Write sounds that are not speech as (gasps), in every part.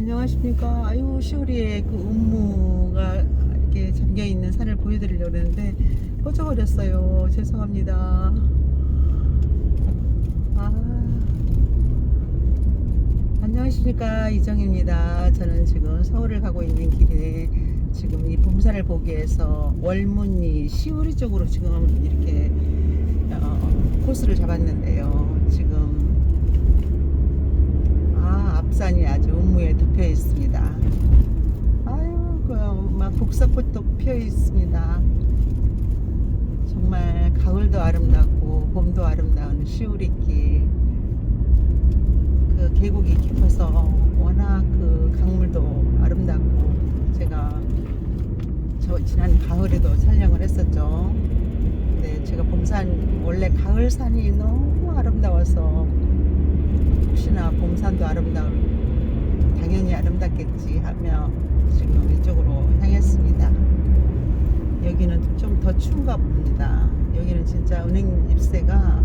안녕하십니까. 아유, 시오리의 그 음무가 이렇게 잠겨 있는 산을 보여드리려고 했는데 꺼져버렸어요. 죄송합니다. 아. 안녕하십니까. 이정입니다. 저는 지금 서울을 가고 있는 길에 지금 이 봄산을 보기 위해서 월문리 시오리 쪽으로 지금 이렇게 어, 코스를 잡았는데요. 지금 아, 앞산이 아주 음무에 덮여 있습니다. 아유, 그막 복사꽃도 피어 있습니다. 정말 가을도 아름답고 봄도 아름다운 시우리길. 그 계곡이 깊어서 워낙 그 강물도 아름답고 제가 저 지난 가을에도 촬영을 했었죠. 근데 제가 봄산 원래 가을산이 너무 아름다워서 혹시나 봄산도 아름다울 당연히 아름답겠지 하며 지금 이쪽으로 향했습니다. 여기는 좀 더 추운가 봅니다. 여기는 진짜 은행 잎새가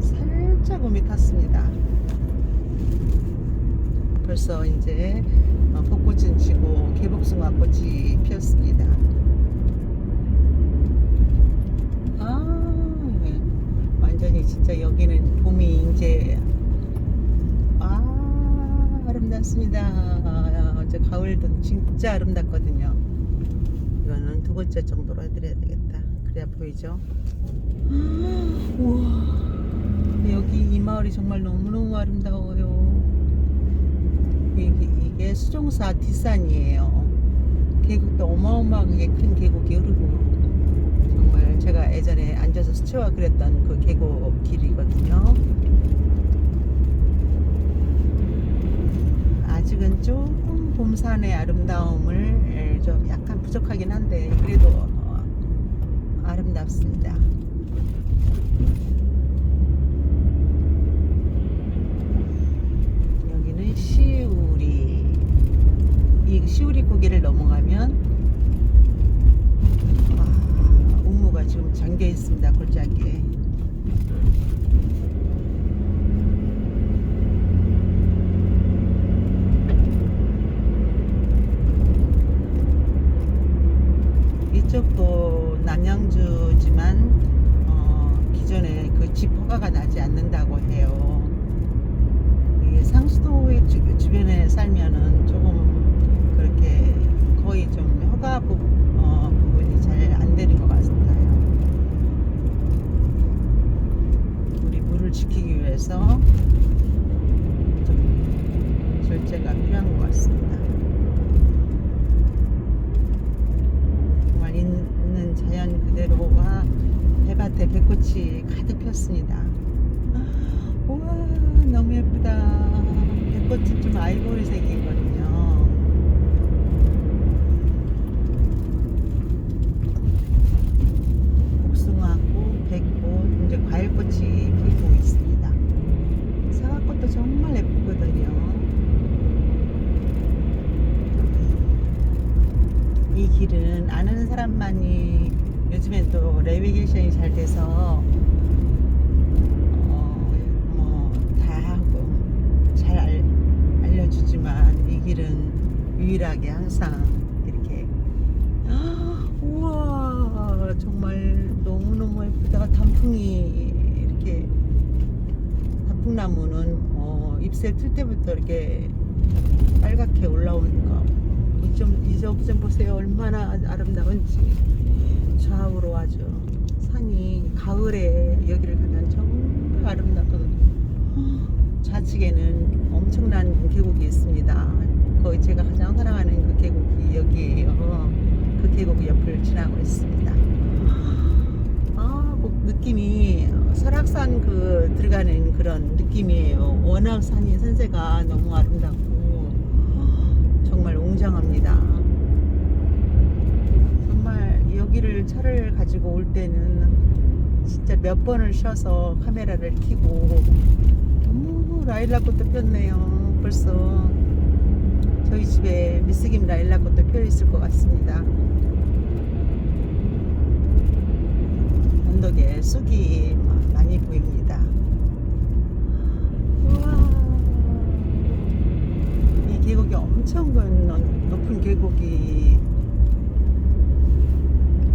살짝 음이 탔습니다. 벌써 이제 어, 벚꽃은 지고 개복숭아 꽃이 피었습니다. 아, 네. 완전히 진짜 여기는 봄이 이제 아 아름답습니다. 아, 어제 가을도 진짜 아름답거든요. 이거는 두 번째 정도로 해드려야 되겠다. 그래야 보이죠? 우와 여기 이 마을이 정말 너무너무 아름다워요. 이게, 이게 수종사 뒷산이에요. 계곡도 어마어마하게 큰 계곡이 흐르고 정말 제가 예전에 앉아서 수채화 그렸던 그 계곡 길이거든요. 아직은 조금 봄산의 아름다움을 좀 약간 부족하긴 한데 그래도 어, 아름답습니다. 여기는 시우리 이 시우리 고개를 넘어가면 아, 우무가 지금 잠겨 있습니다 골짜기에 이쪽도 남양주지만 어, 기존에 그 집 허가가 나지 않는다고 해요. 이 상수도의 주, 주변에 살면은 조금 그렇게 거의 좀 허가 부, 어, 부분이 잘 안 되는 것 같아요. 우리 물을 지키기 위해서 좀 절제가 필요한 것 같습니다. 정말 있는 자연 그대로가 배밭에 배꽃이 가득 폈습니다. 우와 너무 예쁘다. 배꽃이 좀 아이보리 색이거든요. 복숭아꽃, 백꽃, 이제 과일꽃이 피고 있습니다. 사과꽃도 정말 예쁘거든요. 이 길은 아는 사람만이 요즘엔 또 내비게이션이 잘 돼서 어, 뭐다 하고 잘 알, 알려주지만 이 길은 유일하게 항상 이렇게 우와 정말 너무너무 예쁘다 단풍이 이렇게 단풍나무는 어, 잎새 틀 때부터 이렇게 빨갛게 올라오니까 좀 이쪽 좀 보세요. 얼마나 아름다운지. 좌우로 아주 산이 가을에 여기를 가면 정말 아름답거든요. 좌측에는 엄청난 계곡이 있습니다. 거의 제가 가장 사랑하는 그 계곡이 여기에요. 그 계곡 옆을 지나고 있습니다. 아, 뭐 느낌이 설악산 그 들어가는 그런 느낌이에요 워낙 산이 산세가 너무 아름답고 정말 웅장합니다. 정말 여기를 차를 가지고 올 때는 진짜 몇 번을 쉬어서 카메라를 켜고 너무 라일락꽃도 폈네요. 벌써 저희 집에 미스김 라일락꽃도 펴 있을 것 같습니다. 언덕에 쑥이 많이 보입니다. 우와. 계곡이 엄청 큰 높은 계곡이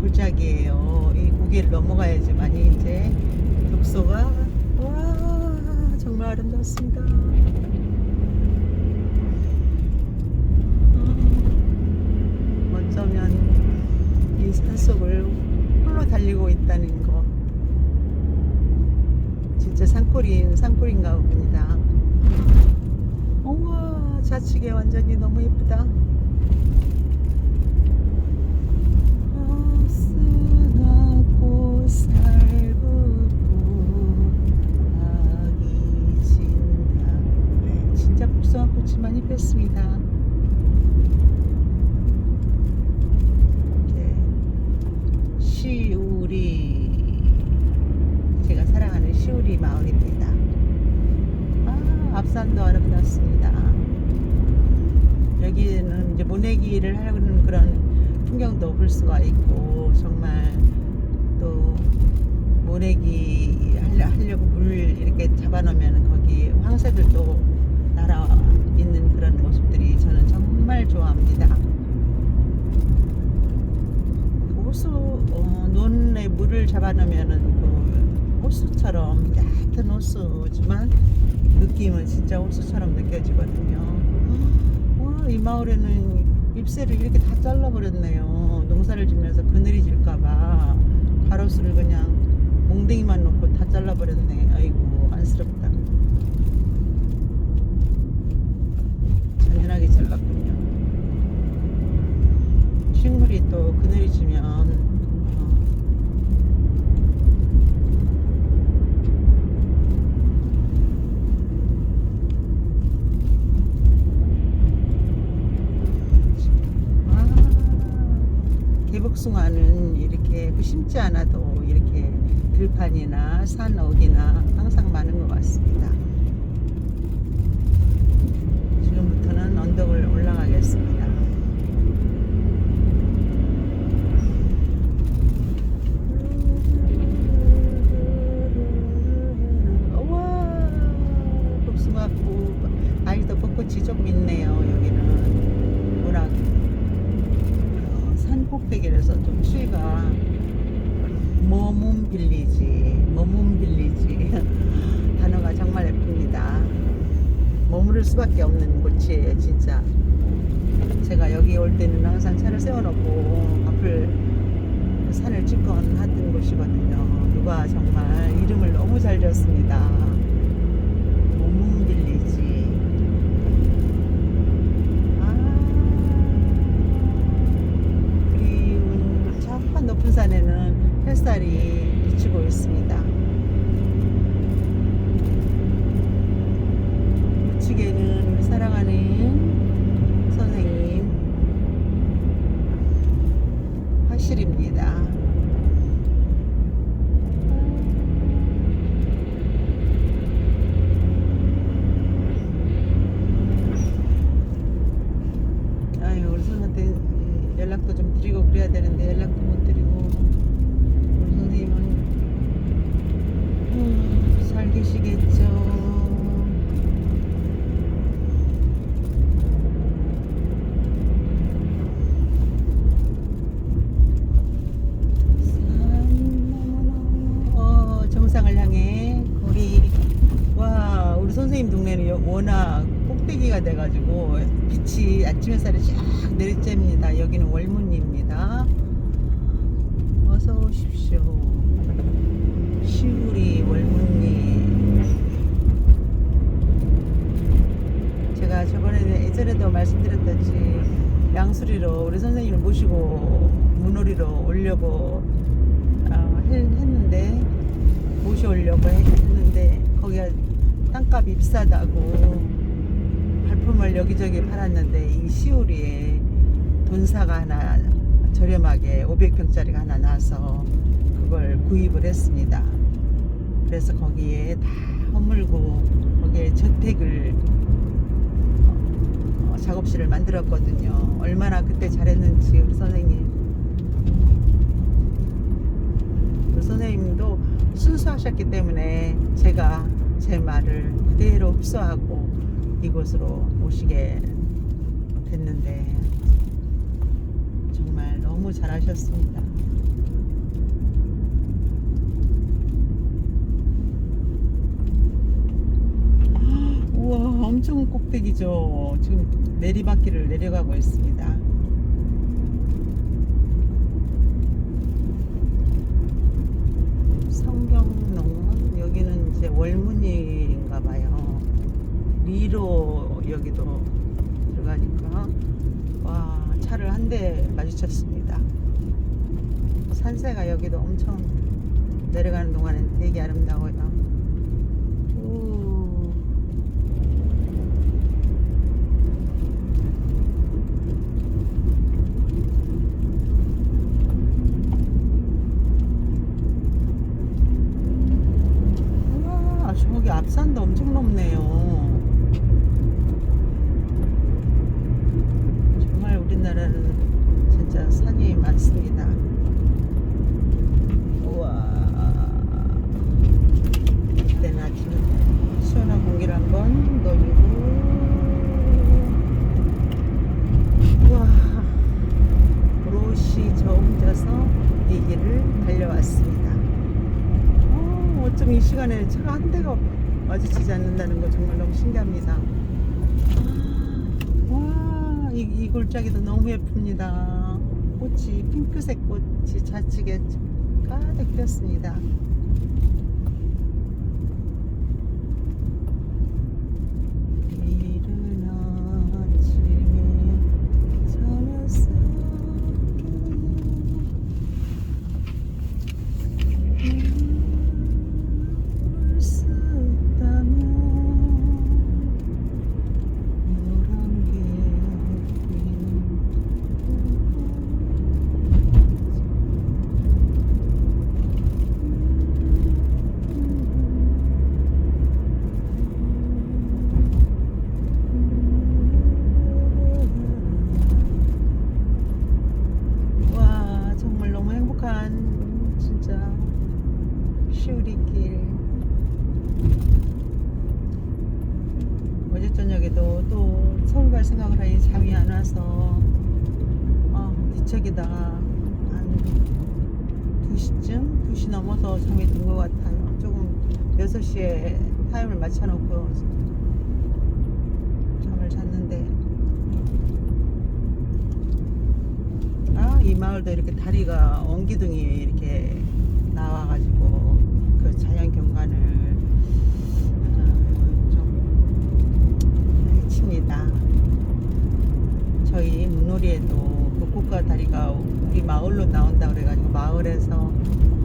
골짜기예요. 이 고개를 넘어가야지만이 이제 독소가 와 정말 아름답습니다. 어, 어쩌면 이 산속을 홀로 달리고 있다는 거 산골인 산골인가 봅니다. 우와 좌측에 완전히 너무 예쁘다. 진짜 복숭아 꽃이 많이 폈습니다. 시우리 시우리 마을입니다. 아 앞산도 아름답습니다. 여기는 이제 모내기를 하는 그런 풍경도 볼 수가 있고 정말 또 모내기 하려, 하려고 물 이렇게 잡아놓으면 거기 황새들도 날아 있는 그런 모습들이 저는 정말 좋아합니다. 호수 어, 논에 물을 잡아놓으면은 그 호수처럼 얕은 호수지만 느낌은 진짜 호수처럼 느껴지거든요. 와, 이 마을에는 잎새를 이렇게 다 잘라버렸네요. 농사를 짓면서 그늘이 질까봐 가로수를 그냥 몽댕이만 놓고 다 잘라버렸네. 아이고 안쓰럽다. 잔인하게 잘랐군요. 식물이 또 그늘이 지면 아, 개복숭아는 이렇게 그 심지 않아도 이렇게 들판이나 산옥이나 항상 많은 것 같습니다. 지금부터는 언덕을 올라가겠습니다. 우와, 복숭아꽃, 아이도 벚꽃이 좀 있네요. 여기는 워낙 어, 산 꼭대기라서 좀 추위가 머문 빌리지, 머문 빌리지 (laughs) 단어가 정말 예쁩니다. 머무를 수밖에 없는 곳이에요, 진짜. 제가 여기 올 때는 항상 차를 세워놓고 앞을 산을 찍건 하던 곳이거든요. 누가 정말 이름을 너무 잘 지었습니다. 모문 빌리지. 아, 그리운 저 높은 산에는 햇살이 비 치고 있습니다. 우측에는 우리 사랑하는 선생님 화실입니다. 아유 우리 선생한테 연락도 좀 드리고 그래야 되는데 연락도 못 드리고 우리 선생님은 음, 잘 계시겠죠. 어, 정상을 향해 우리 와 우리 선생님 동네는 여- 워낙 꼭대기가 돼가지고 빛이 아침 햇살이 쫙 내리쬐입니다. 여기는 월문리입니다. 어서 오십시오. 시우리 월문리. 제가 저번에 예전에도 말씀드렸듯이 양수리로 우리 선생님을 모시고 문오리로 오려고 어, 했- 했는데 모셔오려고 했는데 거기가 땅값이 비싸다고 발품을 여기저기 팔았는데 이 시우리에 돈사가 하나 저렴하게 500평짜리가 하나 나와서 그걸 구입을 했습니다. 그래서 거기에 다 허물고 거기에 저택을 어, 작업실을 만들었거든요. 얼마나 그때 잘했는지 우리 선생님. 우리 선생님도 순수하셨기 때문에 제가 제 말을 그대로 흡수하고 이곳으로 오시게 됐는데 정말 너무 잘하셨습니다. (gasps) 우와 엄청 꼭대기죠. 지금 내리막길을 내려가고 있습니다. 성경농원 여기는 이제 월문이인가 봐요. 리로 여기도 들어가니까 와 차를 한 대 마주쳤습니다. 산세가 여기도 엄청 내려가는 동안엔 되게 아름다워요. 우. 우와, 저기 앞산도 엄청 높네요. 정말 우리나라는 진짜 산이 많습니다. 우와. 이때는 아침에 시원한 공기를 한번 넣어주고. 우와. 오롯이 저 혼자서 이 길을 달려왔습니다. 어, 어쩜 이 시간에 차가 한 대가 마주치지 않는다는 거 정말 너무 신기합니다. 아, 와, 이, 이 골짜기도 너무 예쁩니다. 꽃이 핑크색 꽃이 좌측에 가득 피었습니다. 이른 아침에 저녁 볼수 있다면 노란 게 와 정말 너무 행복한 진짜 시우리길 어제 저녁에도 또 서울 갈 생각을 하니 잠이 안 와서 아 뒤척이다 한 2시쯤? 2시 넘어서 잠이 든 것 같아요 조금 6시에 타임을 맞춰놓고 잠을 잤는데 아, 이 마을도 이렇게 다리가 엉기둥이 이렇게 나와가지고 그 자연 경관을 어, 좀 해칩니다. 저희 문놀이에도 그 꽃가 다리가 우리 마을로 나온다 그래가지고 마을에서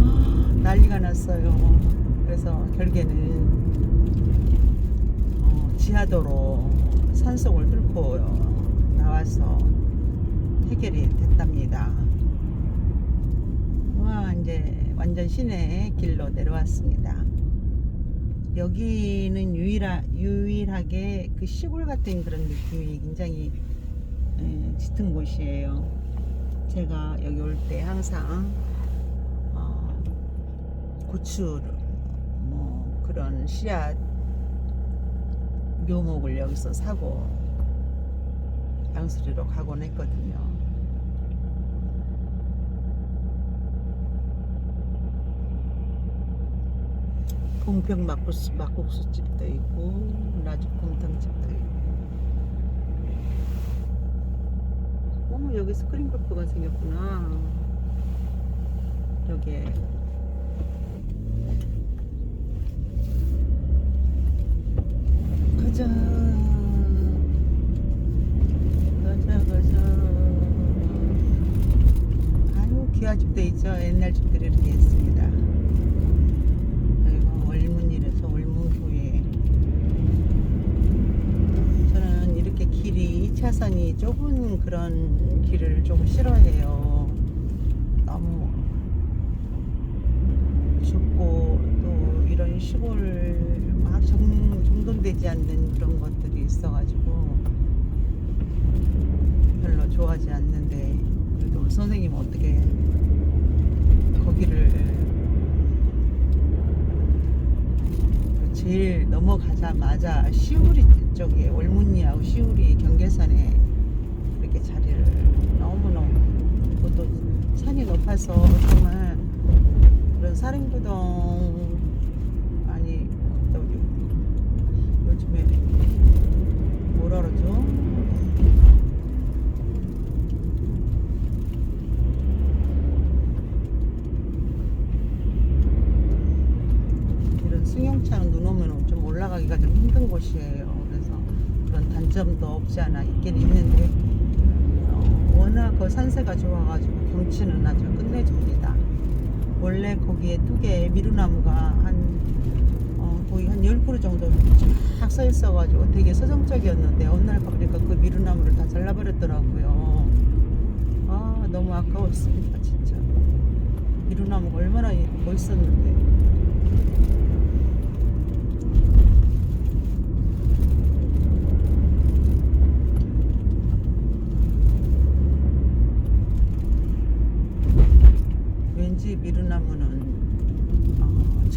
(gasps) 난리가 났어요. 그래서 결국에는 어, 지하도로 산속을 뚫고 나와서 해결이 됐답니다. 와 이제 완전 시내 길로 내려왔습니다. 여기는 유일하, 유일하게 그 시골 같은 그런 느낌이 굉장히 에, 짙은 곳이에요. 제가 여기 올 때 항상 어, 고추 뭐 그런 씨앗 묘목을 여기서 사고 양수리로 가곤 했거든요. 봉평 막국수, 막국수 집도 있고 라죽곰탕 집도 있고. 어머 여기 스크린 골프가 생겼구나. 여기에 가자. 가자 가자. 아유 기와집도 있죠. 옛날 집들이 이렇게 있습니다. 여기가 월문이라서 월문교회. 저는 이렇게 길이 2차선이 좁은 그런 길을 조금 싫어해요. 너무 좁고 또 이런 시골 막 정, 정돈되지 않는 그런 것들이 있어가지고 별로 좋아하지 않는데 그래도 선생님 어떻게 거기를 제일 넘어가자마자 시우리 쪽에 월문리하고 시우리 경계선에 자리를 너무너무 그것도 산이 높아서 정말 그런 사림구동 아니 또 요즘에 뭐라 그러죠? 이런 승용차는 눈 오면 좀 올라가기가 좀 힘든 곳이에요. 그래서 그런 단점도 없지 않아 있긴 있는데 그 산세가 좋아가지고 경치는 아주 끝내줍니다. 원래 거기에 두 개의 미루나무가 한 어, 거의 한 10% 정도 쫙서 있어가지고 되게 서정적이었는데 어느 날 가보니까 그 미루나무를 다 잘라버렸더라고요. 아 너무 아까웠습니다 진짜. 미루나무가 얼마나 멋있었는데. 왠지 미루나무는 어,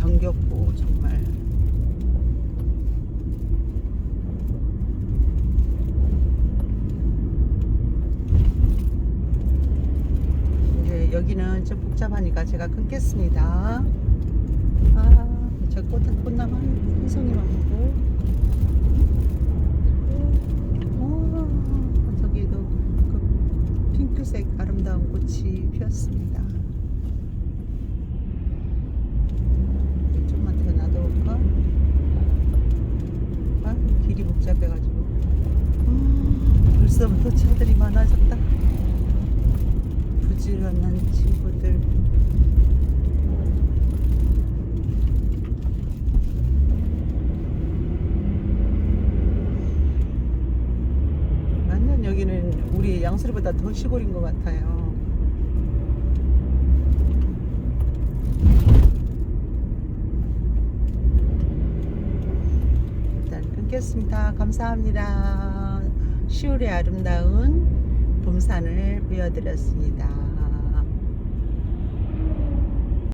정말 이제 여기는 좀 복잡하니까 제가 끊겠습니다. 아, 저 꽃, 꽃나무 한, 한 송이만 보고. 오, 저기도 그 핑크색 아름다운 꽃이 피었습니다. 좀만 더 놔둬볼까? 아, 길이 복잡해가지고. 음, 벌써부터 차들이 많아졌다. 부지런한 친구들. 완전 여기는 우리 양수리보다 더 시골인 것 같아요. 일단 끊겠습니다. 감사합니다. 시월의 아름다운 봄산을 보여드렸습니다.